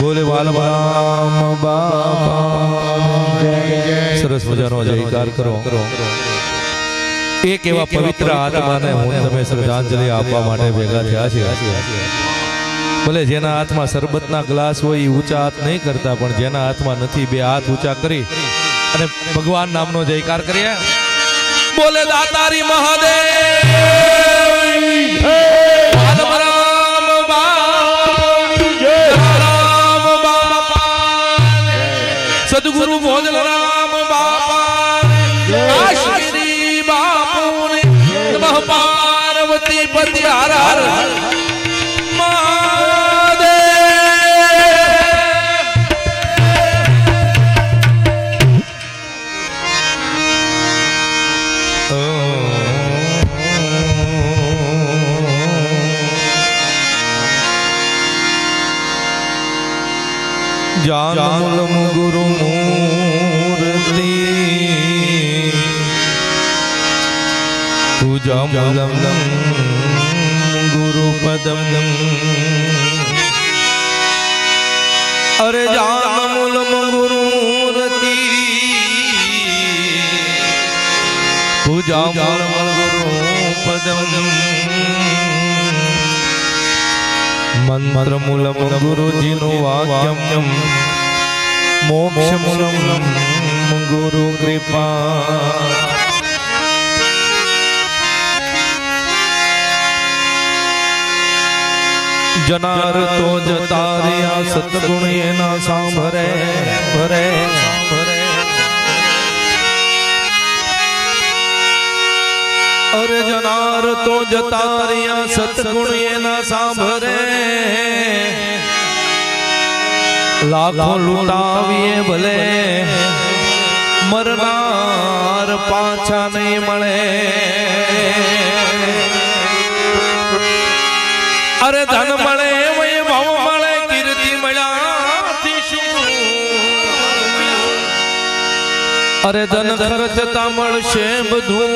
બોલે બાલરામ બાપા. સરસ મજાનો જયકાર કરો. એક એવા પવિત્ર આત્માને હું તમે શ્રદ્ધાંજલિ આપવા માટે ભેગા થયા છે ભલે જેના હાથમાં શરબતના ગ્લાસ હોય એ ઊંચા હાથ નહીં કરતા પણ જેના હાથમાં નથી બે હાથ ઊંચા કરી અને ભગવાન નામનો જયકાર કરીએ. બોલે દાતારી મહાદેવ. ભોજન રામ બાપા કાશ્મીરી બાપુ નમઃ પાર્વતી પતિ હર હર પૂજામૂલમ ગુરુ પદમ અરે જાનમૂલમ ગુરુ મૂર્તિ પૂજામૂલમ ગુરુ પદમ મંત્રમૂલમ ગુરુજીનું વાક્યમ મોક્ષમૂલમ ગુરુ કૃપા જનાર તો જતા રહ્યા સતગુણ એના સાંભરે ભરે અરે જનાર તો જતા રહ્યા સતગુણ એના સાંભરે લાખો લૂંટાવીએ ભલે મરનાર પાછા નહીં મળે. અરે ધન મળે અરે ધન ખર્ચતા મળશે બધું.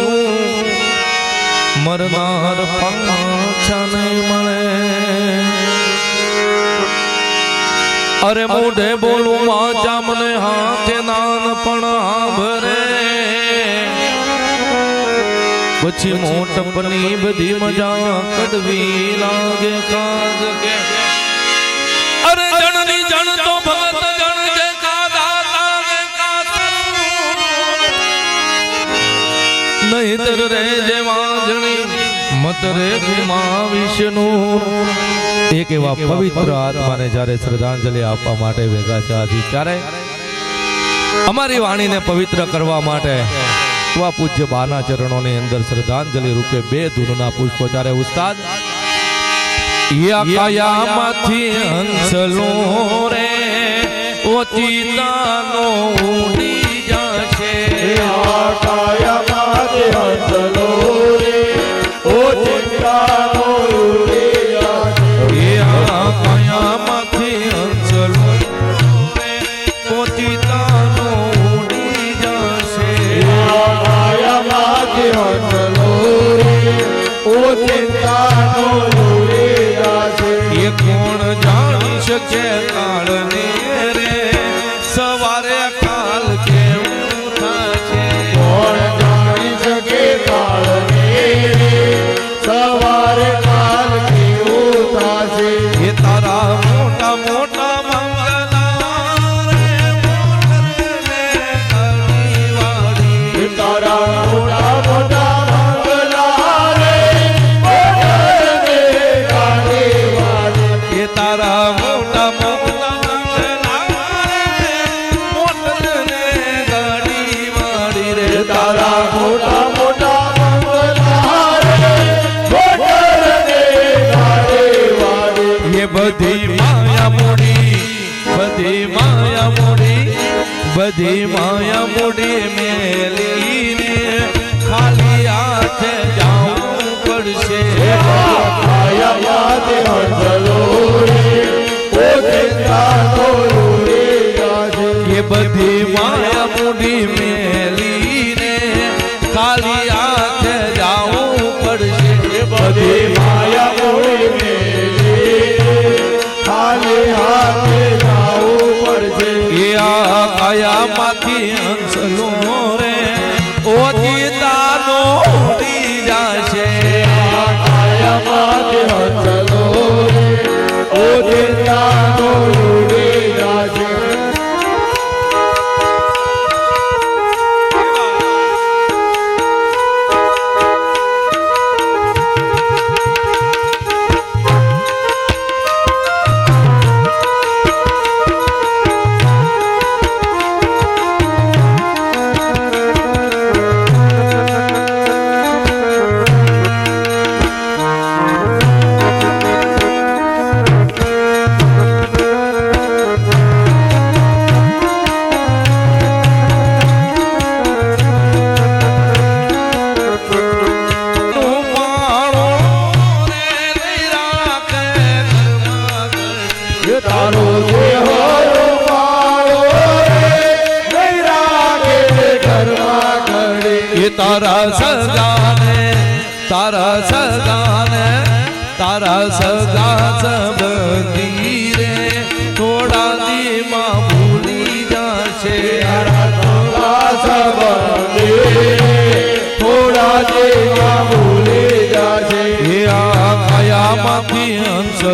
મરનાર પાછા નહીં મળે. અરે મોઢે બોલું વાચા મને હાથે નાન પણ ભરે પછી મોટપની બધી મજા કડવી લાગે કાગ કે. અરે જણની જણ તો ભગત નહીતર રે જે વાંજણી મત રે ગુમા વિષ્ણુ એક એવા પવિત્ર આત્માને જ્યારે શ્રદ્ધાંજલિ આપવા માટે ભેગા થયા છે ત્યારે અમારી વાણીને પવિત્ર કરવા માટે એવા પૂજ્ય બાના ચરણોની અંદર શ્રદ્ધાંજલિ રૂપે બે ધૂનના પુષ્પો ત્યારે ઉસ્તાદ. યાકાયામાંથી હંસલો રે ઓચિતાનો ઉડી જશે. એ કોણ જાણી શકે કાળને બધી માયા મૂડી મેલીને ખાલી હાથે જાવું પડશે રે છે. એ બધી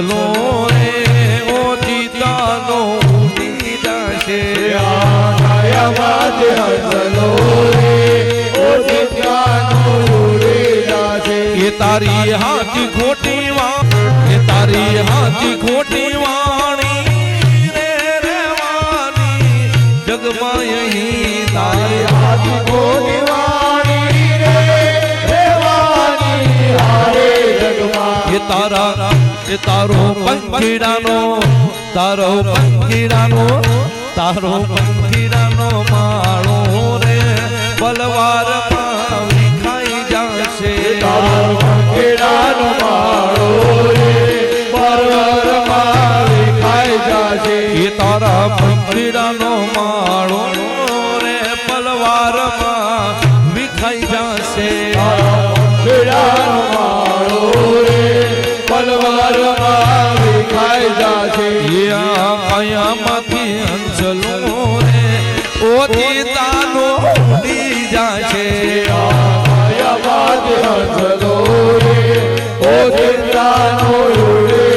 હંસલો રે ઉડી જશે આયામાંથી હસલો રે ઓ ઉડી જાશે એ તારી હાથી ખોટી વા એ તારી હાથી ખોટી વાણી, રે રેવાની જગમાં અહીં તારી આદિ ખોટી વાણી તારા એ તારો પંખીડાનો તારો પંખીડાનો તારો પંખીડાનો માળો રે બલવારમાં ખાઈ જશે. પંખીડાનો માળો રે પરવરમાં ખાઈ જાશે. એ તારા કાયામાંથી હંસલો રે ઓથી તાનો ઉડી જશે હસલો રે ઓ ચિંતાનો ઉડી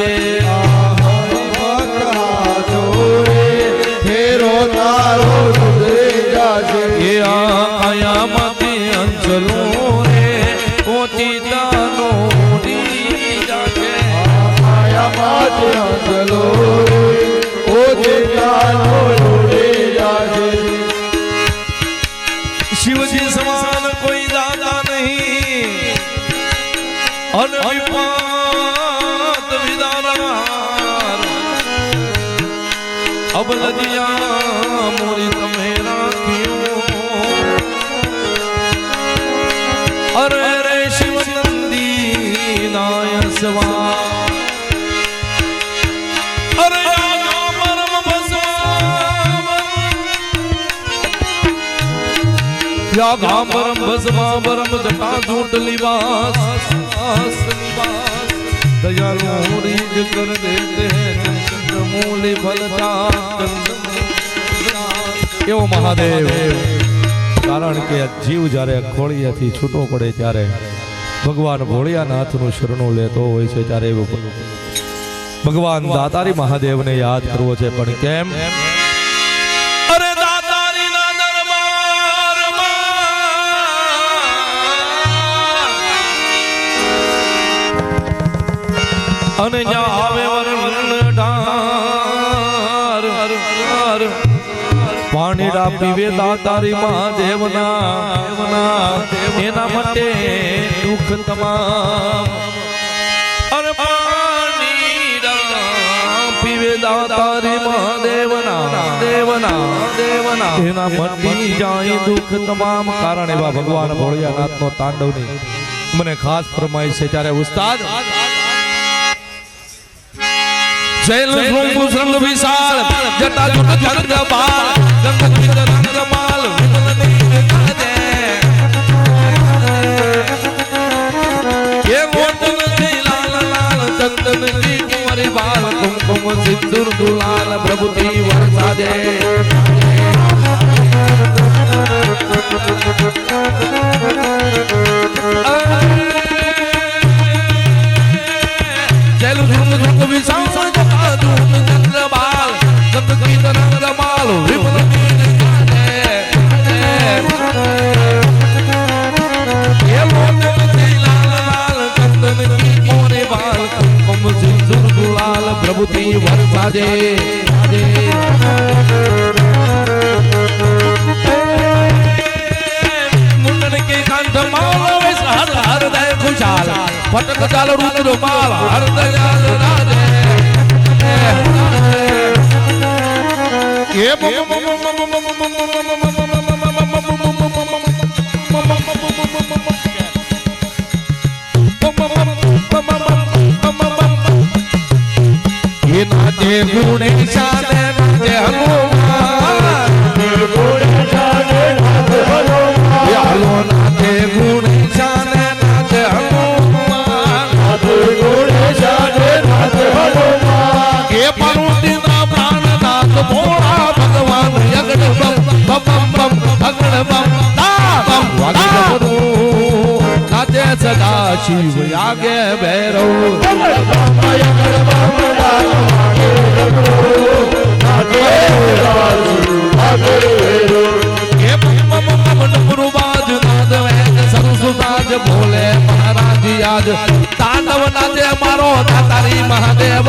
જાશે ફેરો તારો સુધરે જાશે એ આયામાંથી શિવજી સમાન કોઈ દાદા નહીં. અન અબલદિયા મોરી તમે રાખ્યું અરે રે શિવ નંદી નાય સ્વા ગામરમ ભસવા બરમ જટા ઝૂટ લિવાસ દયાલુ રીજ કર દેતે હૈ મૂલી ફલતા. એવો મહાદેવ. કારણ કે જીવ જ્યારે ખોળિયાથી છૂટો પડે ત્યારે ભગવાન ભોળિયાનાથનું શરણું લેતો હોય છે ત્યારે એવું ભગવાન દાતારી મહાદેવને યાદ કરવો છે પણ કેમ? અને જ્યાં આવે પીવે દાતારી મહાદેવના એના માટે દુઃખ તમામ. અરે પીવે દાતારી મહાદેવના દેવના દેવના એના મટી જાય દુઃખ તમામ કારણ એવા ભગવાન ભોળિયાનાથનો તાંડવની. મને ખાસ ફરમાય છે, ત્યારે ઉસ્તાદ शैल श्रृंग श्रृंग विशाल जटा जट जंग बाल जंग चित रंग माल ये मोटन जी लाल लाल चंदन जी कुंवरी बाल कुमकुम सिंदूर दुलाल प्रभु ती वर्षा दे। जैल झुंग झुंग विशाल પ્રભુતિ વરસાદે મુંડન કે કંઠ માલ વેશ હર હર દય ખુશાલ ફટક ચાલ રુદ્ર માલ હર દયાલ રાજે કે મમ મમ મમ મમ એ નાચે ગુણેશાન સદા શિવ યાગે ભૈરવ ભોલે મહારાજ યાદ. તાંડવ નાચે મારો દાતારી મહાદેવ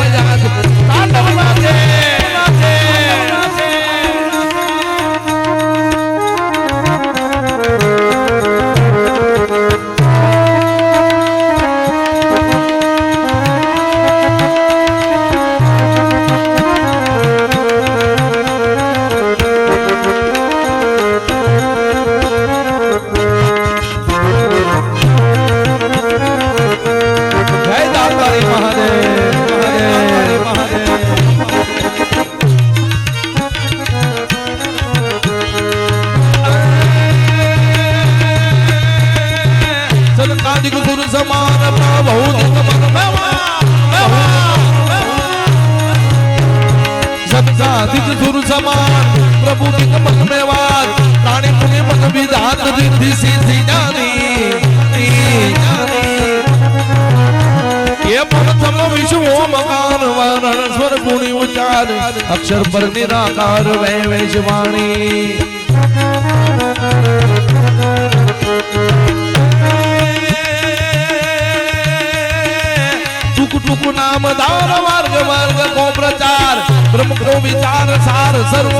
અક્ષર પર નિરાકાર વૈ વૈશવાણી ટુક ટુક નામ દાર માર્ગ માર્ગ કો પ્રચાર પ્રમુખ વિચાર, સાર સર્વ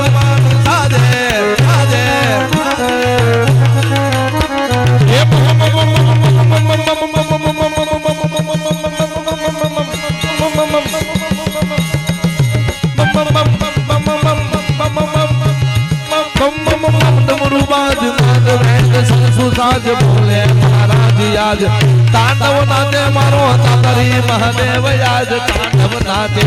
સાજ બોલે મહારાજ યાદ. તાંડવ નાચે મારો તાતરી મહાદેવ યાદ. તાંડવ નાચે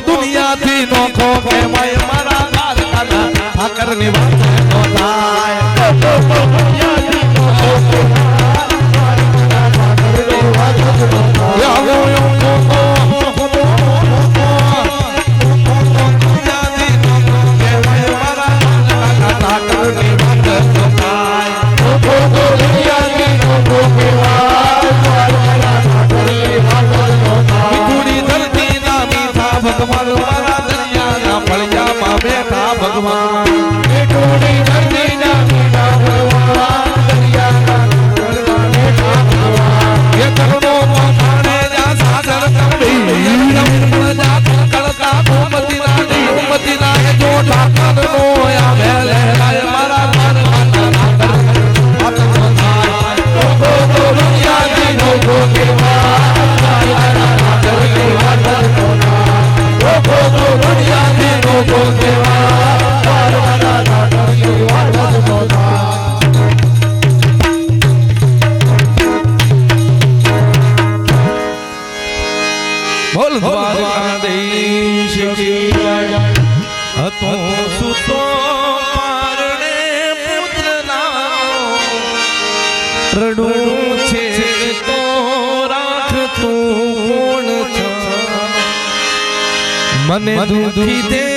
દુનિયાથી નોખો મય મારા ઠાકરની વાત દ્વારકાધીશ કી હતો સુતો પારણે પુત્ર નામ રડું મને દુખી દે